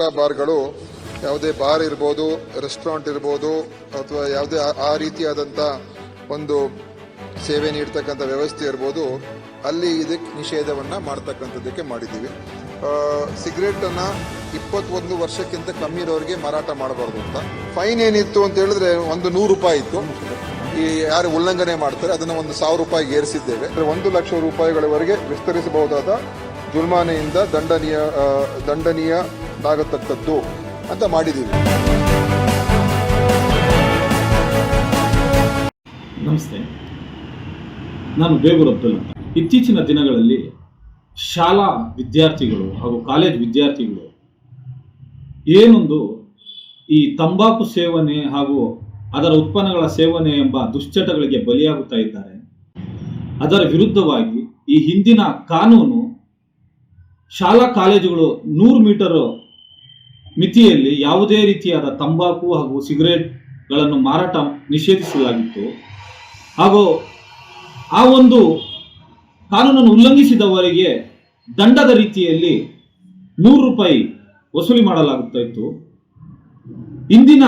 ಹುಕ್ಕಾ ಬಾರ್ಗಳು ಯಾವುದೇ ಬಾರ್ ಇರ್ಬೋದು ರೆಸ್ಟೋರೆಂಟ್ ಇರ್ಬೋದು ಅಥವಾ ಯಾವುದೇ ಆ- ರೀತಿಯಾದಂಥ ಒಂದು ಸೇವೆ ನೀಡ್ತಕ್ಕಂಥ ವ್ಯವಸ್ಥೆ ಇರ್ಬೋದು ಅಲ್ಲಿ ಇದಕ್ಕೆ ನಿಷೇಧವನ್ನು ಮಾಡ್ತಕ್ಕಂಥದ್ದಕ್ಕೆ ಮಾಡಿದ್ದೀವಿ. ಸಿಗರೇಟನ್ನು ಇಪ್ಪತ್ತೊಂದು ವರ್ಷಕ್ಕಿಂತ ಕಮ್ಮಿ ಇರೋರಿಗೆ ಮಾರಾಟ ಮಾಡಬಾರ್ದು ಅಂತ. ಫೈನ್ ಏನಿತ್ತು ಅಂತ ಹೇಳಿದ್ರೆ ಒಂದು ನೂರು ರೂಪಾಯಿ ಇತ್ತು. ಈ ಯಾರು ಉಲ್ಲಂಘನೆ ಮಾಡ್ತಾರೆ ಅದನ್ನು ಒಂದು ಸಾವಿರ ರೂಪಾಯಿ ಏರಿಸಿದ್ದೇವೆ. ಒಂದು ಲಕ್ಷ ರೂಪಾಯಿಗಳವರೆಗೆ ವಿಸ್ತರಿಸಬಹುದಾದ ಜುಲ್ಮಾನೆಯಿಂದ ದಂಡನೀಯ ಆ, ದಂಡನೀಯನಾಗತಕ್ಕದ್ದು ಅಂತ ಮಾಡಿದ್ದೀವಿ ನಮಸ್ತೆ. ನಾನು ಬೇಗೂರ್ ಇತ್ತೀಚಿನ ದಿನಗಳಲ್ಲಿ ಶಾಲಾ ವಿದ್ಯಾರ್ಥಿಗಳು ಹಾಗೂ ಕಾಲೇಜ್ ವಿದ್ಯಾರ್ಥಿಗಳು ಏನೊಂದು ಈ ತಂಬಾಕು ಸೇವನೆ ಹಾಗೂ ಅದರ ಉತ್ಪನ್ನಗಳ ಸೇವನೆ ಎಂಬ ದುಶ್ಚಟಗಳಿಗೆ ಬಲಿಯಾಗುತ್ತಾ ಇದ್ದಾರೆ. ಅದರ ವಿರುದ್ಧವಾಗಿ ಈ ಹಿಂದಿನ ಕಾನೂನು ಶಾಲಾ ಕಾಲೇಜುಗಳು ನೂರು ಮೀಟರ್ ಮಿತಿಯಲ್ಲಿ ಯಾವುದೇ ರೀತಿಯಾದ ತಂಬಾಕು ಹಾಗೂ ಸಿಗರೇಟ್ಗಳನ್ನು ಮಾರಾಟ ನಿಷೇಧಿಸಲಾಗಿತ್ತು. ಹಾಗೂ ಆ ಒಂದು ಕಾನೂನನ್ನು ಉಲ್ಲಂಘಿಸಿದವರಿಗೆ ದಂಡದ ರೀತಿಯಲ್ಲಿ ನೂರು ರೂಪಾಯಿ ವಸೂಲಿ ಮಾಡಲಾಗುತ್ತಾ ಇತ್ತು ಇಂದಿನ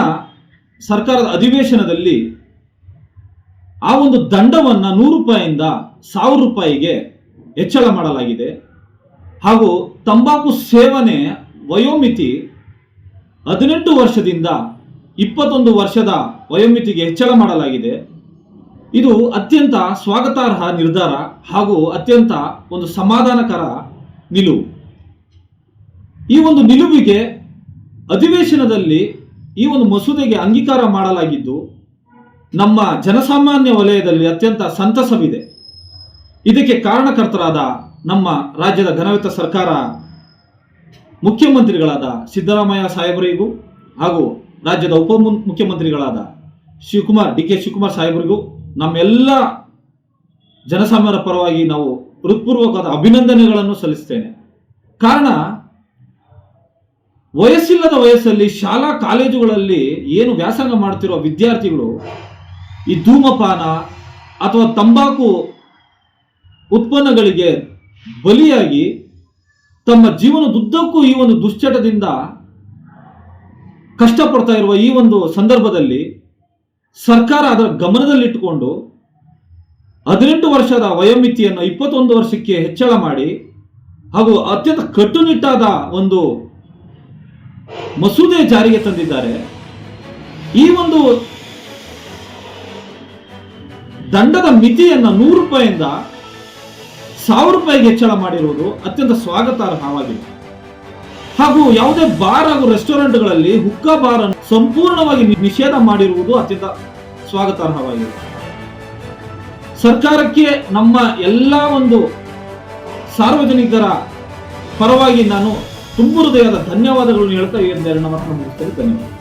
ಸರ್ಕಾರದ ಅಧಿವೇಶನದಲ್ಲಿ ಆ ಒಂದು ದಂಡವನ್ನು ನೂರು ರೂಪಾಯಿಯಿಂದ ಸಾವಿರ ರೂಪಾಯಿಗೆ ಹೆಚ್ಚಳ ಮಾಡಲಾಗಿದೆ. ಹಾಗೂ ತಂಬಾಕು ಸೇವನೆ ವಯೋಮಿತಿ ಹದಿನೆಂಟು ವರ್ಷದಿಂದ ಇಪ್ಪತ್ತೊಂದು ವರ್ಷದ ವಯೋಮಿತಿಗೆ ಹೆಚ್ಚಳ ಮಾಡಲಾಗಿದೆ. ಇದು ಅತ್ಯಂತ ಸ್ವಾಗತಾರ್ಹ ನಿರ್ಧಾರ ಹಾಗೂ ಅತ್ಯಂತ ಒಂದು ಸಮಾಧಾನಕರ ನಿಲುವು. ಈ ಒಂದು ನಿಲುವಿಗೆ ಅಧಿವೇಶನದಲ್ಲಿ ಈ ಒಂದು ಮಸೂದೆಗೆ ಅಂಗೀಕಾರ ಮಾಡಲಾಗಿದ್ದು, ನಮ್ಮ ಜನಸಾಮಾನ್ಯ ವಲಯದಲ್ಲಿ ಅತ್ಯಂತ ಸಂತಸವಿದೆ. ಇದಕ್ಕೆ ಕಾರಣಕರ್ತರಾದ ನಮ್ಮ ರಾಜ್ಯದ ಘನವಿತ್ತ ಸರ್ಕಾರ ಮುಖ್ಯಮಂತ್ರಿಗಳಾದ ಸಿದ್ದರಾಮಯ್ಯ ಸಾಹೇಬರಿಗೂ ಹಾಗೂ ರಾಜ್ಯದ ಉಪ ಮುಖ್ಯಮಂತ್ರಿಗಳಾದ ಶಿವಕುಮಾರ್ ಡಿ ಕೆ ಶಿವಕುಮಾರ್ ಸಾಹೇಬರಿಗೂ ನಮ್ಮೆಲ್ಲ ಜನಸಾಮಾನ್ಯರ ಪರವಾಗಿ ನಾವು ಹೃತ್ಪೂರ್ವಕವಾದ ಅಭಿನಂದನೆಗಳನ್ನು ಸಲ್ಲಿಸ್ತೇನೆ ಕಾರಣ, ವಯಸ್ಸಿಲ್ಲದ ವಯಸ್ಸಲ್ಲಿ ಶಾಲಾ ಕಾಲೇಜುಗಳಲ್ಲಿ ಏನು ವ್ಯಾಸಂಗ ಮಾಡ್ತಿರುವ ವಿದ್ಯಾರ್ಥಿಗಳು ಈ ಧೂಮಪಾನ ಅಥವಾ ತಂಬಾಕು ಉತ್ಪನ್ನಗಳಿಗೆ ಬಲಿಯಾಗಿ ತಮ್ಮ ಜೀವನದುದ್ದಕ್ಕೂ ಈ ಒಂದು ದುಶ್ಚಟದಿಂದ ಕಷ್ಟಪಡ್ತಾ ಇರುವ ಈ ಒಂದು ಸಂದರ್ಭದಲ್ಲಿ ಸರ್ಕಾರ ಅದರ ಗಮನದಲ್ಲಿಟ್ಟುಕೊಂಡು ಹದಿನೆಂಟು ವರ್ಷದ ವಯೋಮಿತಿಯನ್ನು ಇಪ್ಪತ್ತೊಂದು ವರ್ಷಕ್ಕೆ ಹೆಚ್ಚಳ ಮಾಡಿ ಹಾಗೂ ಅತ್ಯಂತ ಕಟ್ಟುನಿಟ್ಟಾದ ಒಂದು ಮಸೂದೆ ಜಾರಿಗೆ ತಂದಿದ್ದಾರೆ. ಈ ಒಂದು ದಂಡದ ಮಿತಿಯನ್ನು ನೂರು ರೂಪಾಯಿಯಿಂದ ಸಾವಿರ ರೂಪಾಯಿಗೆ ಹೆಚ್ಚಳ ಮಾಡಿರುವುದು ಅತ್ಯಂತ ಸ್ವಾಗತಾರ್ಹವಾಗಿದೆ ಹಾಗೂ ಯಾವುದೇ ಬಾರ್ ಹಾಗೂ ರೆಸ್ಟೋರೆಂಟ್ಗಳಲ್ಲಿ ಹುಕ್ಕಾ ಬಾರ್ ಅನ್ನು ಸಂಪೂರ್ಣವಾಗಿ ನಿಷೇಧ ಮಾಡಿರುವುದು ಅತ್ಯಂತ ಸ್ವಾಗತಾರ್ಹವಾಗಿದೆ ಸರ್ಕಾರಕ್ಕೆ ನಮ್ಮ ಎಲ್ಲ ಒಂದು ಸಾರ್ವಜನಿಕರ ಪರವಾಗಿ ನಾನು ತುಂಬ ಹೃದಯದ ಧನ್ಯವಾದಗಳನ್ನು ಹೇಳ್ತಾ ಈ ಎರಡು ಧನ್ಯವಾದ